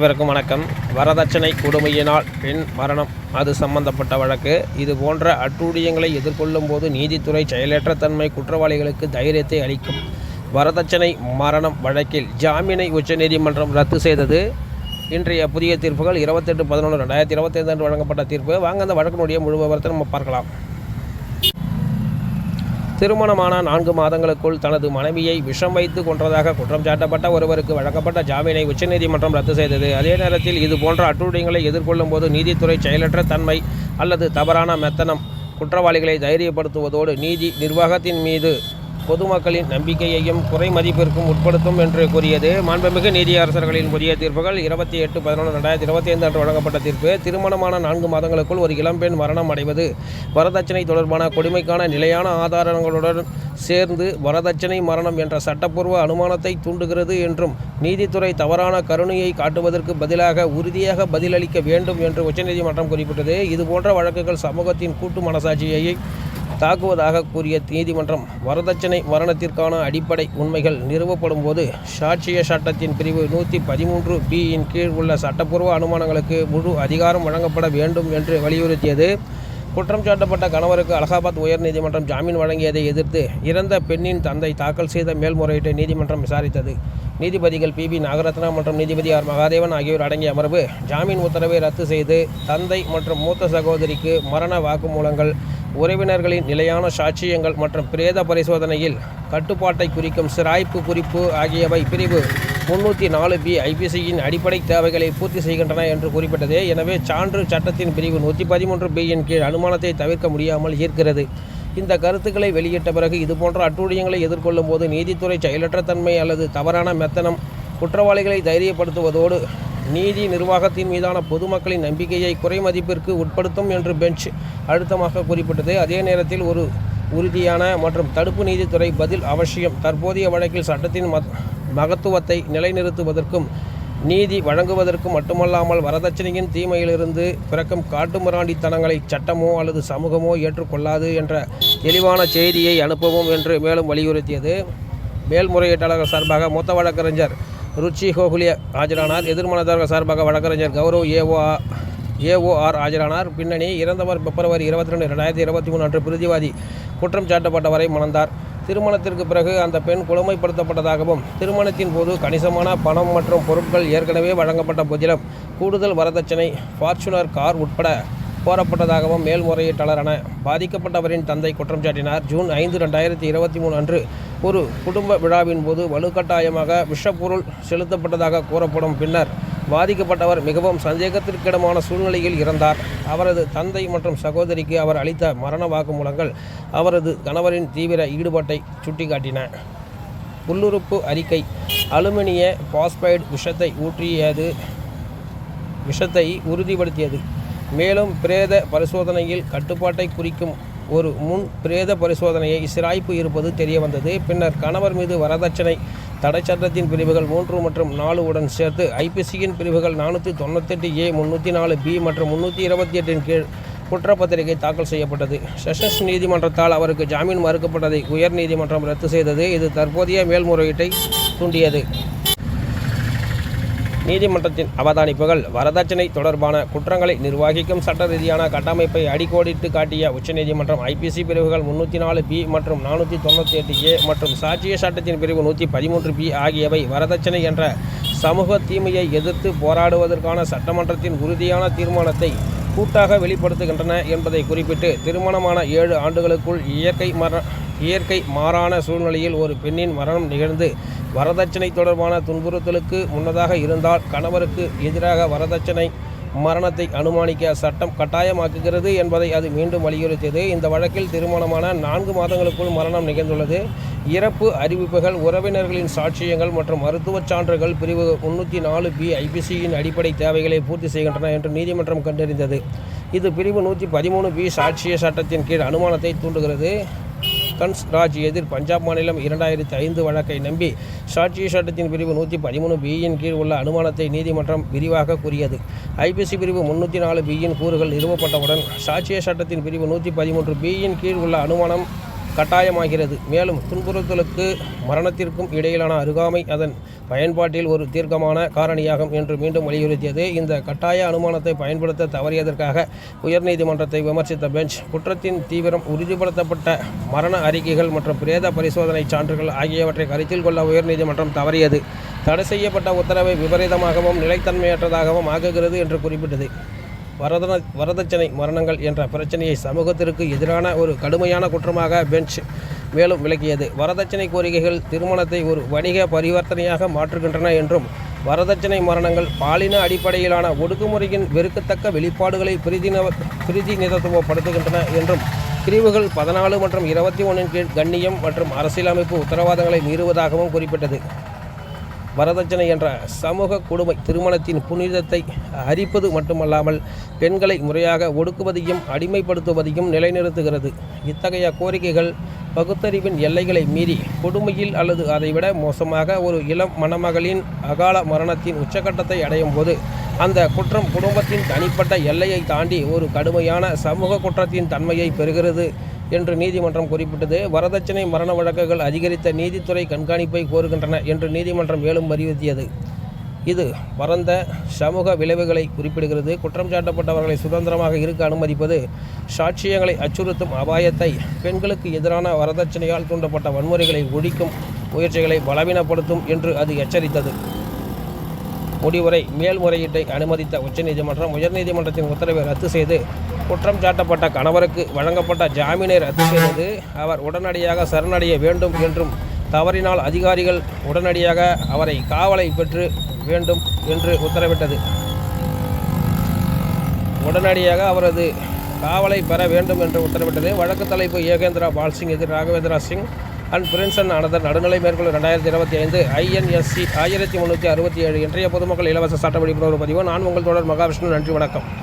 அனைவருக்கும் வணக்கம். வரதட்சணை கொடுமையினால் பெண் மரணம் அது சம்பந்தப்பட்ட வழக்கு. இது போன்ற அட்டூழியங்களை எதிர்கொள்ளும் போது நீதித்துறை செயலற்ற தன்மை குற்றவாளிகளுக்கு தைரியத்தை அளிக்கும் வரதட்சணை மரணம் வழக்கில் ஜாமீனை உச்சநீதிமன்றம் ரத்து செய்தது. இன்றைய புதிய தீர்ப்புகள் இருபத்தெட்டு பதினொன்று ரெண்டாயிரத்தி இருபத்தைந்து அன்று வழங்கப்பட்ட தீர்ப்பு. வாங்க அந்த வழக்கினுடைய முழு விவரத்தை நம்ம பார்க்கலாம். திருமணமான நான்கு மாதங்களுக்குள் தனது மனைவியை விஷம் வைத்து கொன்றதாக குற்றம் சாட்டப்பட்ட ஒருவருக்கு வழங்கப்பட்ட ஜாமீனை உச்சநீதிமன்றம் ரத்து செய்தது. அதே நேரத்தில் இது போன்ற அட்டூழியங்களை எதிர்கொள்ளும் போது நீதித்துறை செயலற்ற தன்மை அல்லது தவறான மெத்தனம் குற்றவாளிகளை தைரியப்படுத்துவதோடு நீதி நிர்வாகத்தின் மீது பொதுமக்களின் நம்பிக்கையையும் குறை மதிப்பிற்கும் உட்படுத்தும் என்று கூறியது. மாண்புமிகு நீதியரசர்களின் புதிய தீர்ப்புகள் இருபத்தி எட்டு பதினொன்று ரெண்டாயிரத்தி இருபத்தி ஐந்து அன்று வழங்கப்பட்ட தீர்ப்பு. திருமணமான நான்கு மாதங்களுக்குள் ஒரு இளம்பெண் மரணம் அடைவது வரதட்சணை தொடர்பான கொடுமைக்கான நிலையான ஆதாரங்களுடன் சேர்ந்து வரதட்சணை மரணம் என்ற சட்டப்பூர்வ அனுமானத்தை தூண்டுகிறது என்றும் நீதித்துறை தவறான கருணையை காட்டுவதற்கு பதிலாக உறுதியாக பதிலளிக்க வேண்டும் என்று உச்சநீதிமன்றம் குறிப்பிட்டது. இதுபோன்ற வழக்குகள் சமூகத்தின் கூட்டு மனசாட்சியை தாக்குவதாக கூறிய நீதிமன்றம் வரதட்சணை மரணத்திற்கான அடிப்படை உண்மைகள் நிறுவப்படும் போது சாட்சிய சட்டத்தின் பிரிவு நூற்றி பதிமூன்று பி இன் கீழ் உள்ள சட்டப்பூர்வ அனுமானங்களுக்கு முழு அதிகாரம் வழங்கப்பட வேண்டும் என்று வலியுறுத்தியது. குற்றம் சாட்டப்பட்ட கணவருக்கு அலகாபாத் உயர்நீதிமன்றம் ஜாமீன் வழங்கியதை எதிர்த்து இறந்த பெண்ணின் தந்தை தாக்கல் செய்த மேல்முறையீட்டை நீதிமன்றம் விசாரித்தது. நீதிபதிகள் பி பி நாகரத்னா மற்றும் நீதிபதி ஆர் மகாதேவன் ஆகியோர் அடங்கிய அமர்வு ஜாமீன் உத்தரவை ரத்து செய்து தந்தை மற்றும் மூத்த சகோதரிக்கு மரண வாக்குமூலங்கள் உறவினர்களின் நிலையான சாட்சியங்கள் மற்றும் பிரேத பரிசோதனையில் கட்டுப்பாட்டை குறிக்கும் சிராய்ப்பு குறிப்பு ஆகியவை பிரிவு முன்னூற்றி நாலு பி ஐபிசியின் அடிப்படை தேவைகளை பூர்த்தி செய்கின்றன என்று குறிப்பிட்டது. எனவே சான்று சட்டத்தின் பிரிவு நூற்றி பதிமூன்று பியின் கீழ் அனுமானத்தை தவிர்க்க முடியாமல் ஈர்க்கிறது இந்த கருத்துக்களை வெளியிட்ட பிறகு இதுபோன்ற அட்டூழியங்களை எதிர்கொள்ளும் போது நீதித்துறை செயலற்ற தன்மை அல்லது தவறான மெத்தனம் குற்றவாளிகளை தைரியப்படுத்துவதோடு நீதி நிர்வாகத்தின் மீதான பொதுமக்களின் நம்பிக்கையை குறைமதிப்பிற்கு உட்படுத்தும் என்று பெஞ்ச் அழுத்தமாக குறிப்பிட்டது. அதே நேரத்தில் ஒரு உறுதியான மற்றும் தடுப்பு நீதித்துறை பதில் அவசியம். தற்போதைய வழக்கில் சட்டத்தின் மத் மகத்துவத்தை நிலைநிறுத்துவதற்கும் நீதி வழங்குவதற்கும் மட்டுமல்லாமல் வரதட்சணையின் தீமையிலிருந்து பிறக்கும் காட்டுமிராண்டித்தனங்களை சட்டமோ அல்லது சமூகமோ ஏற்றுக்கொள்ளாது என்ற தெளிவான செய்தியை அனுப்பவும் என்று மேலும் வலியுறுத்தியது. மேல்முறையீட்டாளர் சார்பாக மூத்த வழக்கறிஞர் ருச்சி கோகுலிய ஆஜரானார். எதிர்மனதாரர்கள் சார்பாக வழக்கறிஞர் கௌரவ் ஏஓ ஏஓஆர் ஆஜரானார். பின்னணி இறந்தவர் பிப்ரவரி இருபத்தி ரெண்டு ரெண்டாயிரத்தி இருபத்தி மூணு அன்று பிரதிவாதி குற்றம் சாட்டப்பட்டவரை மணந்தார். திருமணத்திற்கு பிறகு அந்த பெண் கொடுமைப்படுத்தப்பட்டதாகவும் திருமணத்தின் போது கணிசமான பணம் மற்றும் பொருட்கள் ஏற்கனவே வழங்கப்பட்ட போதிலும் கூடுதல் வரதட்சணை ஃபார்ச்சுனர் கார் உட்பட கோரப்பட்டதாகவும் மேல்முறையீட்டாளரான பாதிக்கப்பட்டவரின் தந்தை குற்றம் சாட்டினார். ஜூன் ஐந்து ரெண்டாயிரத்தி இருபத்தி மூணு அன்று ஒரு குடும்ப விழாவின் போது வலுக்கட்டாயமாக விஷப்பொருள் செலுத்தப்பட்டதாக கூறப்படும். பின்னர் பாதிக்கப்பட்டவர் மிகவும் சந்தேகத்திற்கிடமான சூழ்நிலையில் இறந்தார். அவரது தந்தை மற்றும் சகோதரிக்கு அவர் அளித்த மரண வாக்குமூலங்கள் அவரது கணவரின் தீவிர ஈடுபாட்டை சுட்டிக்காட்டின. உள்ளுறுப்பு அறிக்கை அலுமினிய பாஸ்பைடு விஷத்தை ஊற்றியது விஷத்தை உறுதிப்படுத்தியது. மேலும் பிரேத பரிசோதனையில் கட்டுப்பாட்டை குறிக்கும் ஒரு முன் பிரேத பரிசோதனையை சிராய்ப்பு இருப்பது தெரியவந்தது பின்னர் கணவர் மீது வரதட்சணை தடை சட்டத்தின் பிரிவுகள் மூன்று மற்றும் நாலு உடன் சேர்த்து ஐபிசியின் பிரிவுகள் நானூற்றி தொண்ணூத்தெட்டு ஏ முந்நூற்றி நாலு பி மற்றும் முந்நூற்றி இருபத்தி எட்டின் கீழ் குற்றப்பத்திரிகை தாக்கல் செய்யப்பட்டது. செஷன்ஸ் நீதிமன்றத்தால் அவருக்கு ஜாமீன் மறுக்கப்பட்டதை உயர் நீதிமன்றம் ரத்து செய்தது. இது தற்போதைய மேல்முறையீட்டை தூண்டியது. நீதிமன்றத்தின் அவதானிப்புகள் வரதட்சணை தொடர்பான குற்றங்களை நிர்வகிக்கும் சட்ட ரீதியான கட்டமைப்பை அடிக்கோடிட்டு காட்டிய உச்சநீதிமன்றம் ஐபிசி பிரிவுகள் முன்னூற்றி நாலு பி மற்றும் நானூற்றி தொண்ணூற்றி எட்டு ஏ மற்றும் சாட்சிய சட்டத்தின் பிரிவு நூற்றி பதிமூன்று பி ஆகியவை வரதட்சணை என்ற சமூக தீமையை எதிர்த்து போராடுவதற்கான சட்டமன்றத்தின் உறுதியான தீர்மானத்தை கூட்டாக வெளிப்படுத்துகின்றன என்பதை குறிப்பிட்டு திருமணமான ஏழு ஆண்டுகளுக்குள் இயற்கை மர இயற்கை மாறான சூழ்நிலையில் ஒரு பெண்ணின் மரணம் நிகழ்ந்து வரதட்சணை தொடர்பான துன்புறுத்தலுக்கு முன்னதாக இருந்தால் கணவருக்கு எதிராக வரதட்சணை மரணத்தை அனுமானிக்க சட்டம் கட்டாயமாக்குகிறது என்பதை அது மீண்டும் வலியுறுத்தியது. இந்த வழக்கில் திருமணமான நான்கு மாதங்களுக்குள் மரணம் நிகழ்ந்துள்ளது. இறப்பு அறிவிப்புகள் உறவினர்களின் சாட்சியங்கள் மற்றும் மருத்துவச் சான்றுகள் பிரிவு முன்னூற்றி நாலு பி ஐபிசியின் அடிப்படை தேவைகளை பூர்த்தி செய்கின்றன என்று நீதிமன்றம் கண்டறிந்தது. இது பிரிவு நூற்றி பதிமூணு பி சாட்சிய சட்டத்தின் கீழ் அனுமானத்தை தூண்டுகிறது. கன்ஸ் ராஜ் எதிர் பஞ்சாப் மாநிலம் இரண்டாயிரத்தி ஐந்து வழக்கை நம்பி சாட்சி சட்டத்தின் பிரிவு நூற்றி பதிமூணு பியின் கீழ் உள்ள அனுமானத்தை நீதிமன்றம் விரிவாக கூறியது. ஐபிசி பிரிவு முன்னூற்றி நாலு பியின் கூறுகள் நிறுவப்பட்டவுடன் சாட்சிய சட்டத்தின் பிரிவு நூற்றி பதிமூன்று பியின் கீழ் உள்ள அனுமானம் கட்டாயமாகிறது. மேலும் துன்புறுத்தலுக்கு மரணத்திற்கும் இடையிலான அருகாமை அதன் பயன்பாட்டில் ஒரு தீர்க்கமான காரணியாகும் என்று மீண்டும் வலியுறுத்தியது. இந்த கட்டாய அனுமானத்தை பயன்படுத்த தவறியதற்காக உயர்நீதிமன்றத்தை விமர்சித்த பெஞ்ச் குற்றத்தின் தீவிரம் உறுதிப்படுத்தப்பட்ட மரண அறிக்கைகள் மற்றும் பிரேத பரிசோதனை சான்றுகள் ஆகியவற்றை கருத்தில் கொள்ள உயர்நீதிமன்றம் தவறியது. தடை செய்யப்பட்ட உத்தரவை விபரீதமாகவும் நிலைத்தன்மையற்றதாகவும் ஆக்குகிறது என்று குறிப்பிட்டது. வரதன வரதட்சணை மரணங்கள் என்ற பிரச்சனையை சமூகத்திற்கு எதிரான ஒரு கடுமையான குற்றமாக பெஞ்ச் மேலும் விளக்கியது. வரதட்சணை கோரிக்கைகள் திருமணத்தை ஒரு வணிக பரிவர்த்தனையாக மாற்றுகின்றன என்றும் வரதட்சணை மரணங்கள் பாலின அடிப்படையிலான ஒடுக்குமுறையின் வெறுக்கத்தக்க வெளிப்பாடுகளை பிரதின பிரதிநிதித்துவப்படுத்துகின்றன என்றும் பிரிவுகள் பதினாலு மற்றும் இருபத்தி ஒன்றின் கீழ் கண்ணியம் மற்றும் அரசியலமைப்பு உத்தரவாதங்களை மீறுவதாகவும் குறிப்பிட்டது. வரதட்சணை என்ற சமூக கொடுமை திருமணத்தின் புனிதத்தை அரிப்பது மட்டுமல்லாமல் பெண்களை முறையாக ஒடுக்குவதையும் அடிமைப்படுத்துவதையும் நிலைநிறுத்துகிறது. இத்தகைய கோரிக்கைகள் பகுத்தறிவின் எல்லைகளை மீறி கொடுமையில் அல்லது அதைவிட மோசமாக ஒரு இளம் மணமகளின் அகால மரணத்தின் உச்சகட்டத்தை அடையும் போது அந்த குற்றம் குடும்பத்தின் தனிப்பட்ட எல்லையை தாண்டி ஒரு கடுமையான சமூக குற்றத்தின் தன்மையை பெறுகிறது என்று நீதிமன்றம் குறிப்பிட்டது. வரதட்சணை மரண வழக்குகள் அதிகரித்த நீதித்துறை கண்காணிப்பை கோருகின்றன என்று நீதிமன்றம் மேலும் அறிவுறுத்தியது இது பரந்த சமூக விளைவுகளை குறிப்பிடுகிறது. குற்றம் சாட்டப்பட்டவர்களை சுதந்திரமாக இருக்க அனுமதிப்பது சாட்சியங்களை அச்சுறுத்தும் அபாயத்தை பெண்களுக்கு எதிரான வரதட்சணையால் தூண்டப்பட்ட வன்முறைகளை ஒழிக்கும் முயற்சிகளை பலவீனப்படுத்தும் என்று அது எச்சரித்தது. முடிவுரை மேல்முறையீட்டை அனுமதித்த உச்சநீதிமன்றம் உயர்நீதிமன்றத்தின் உத்தரவை ரத்து செய்து குற்றம் சாட்டப்பட்ட கணவருக்கு வழங்கப்பட்ட ஜாமீனை ரத்து செய்தது அவர் உடனடியாக சரணடைய வேண்டும் என்றும் தவறினால் அதிகாரிகள் உடனடியாக அவரை காவலை பெற்று வேண்டும் என்று உத்தரவிட்டது. உடனடியாக அவரது காவலை பெற வேண்டும் என்று உத்தரவிட்டது. வழக்கு தலைப்பு ஏகேந்திரா பால்சிங் எதிர் ராகவேந்திரா சிங் அண்ட் பிரின்சன் அனதர் நடுநிலை மேற்கொள் ரெண்டாயிரத்தி இருபத்தி ஐந்து ஐஎன்எஸ்சி ஆயிரத்தி முந்நூற்றி அறுபத்தி ஏழு இன்றைய பொதுமக்கள் இலவச சட்ட விழிப்புணர்வு பதிவு. நான் உங்கள் தொடர் மகாவிஷ்ணு. நன்றி வணக்கம்.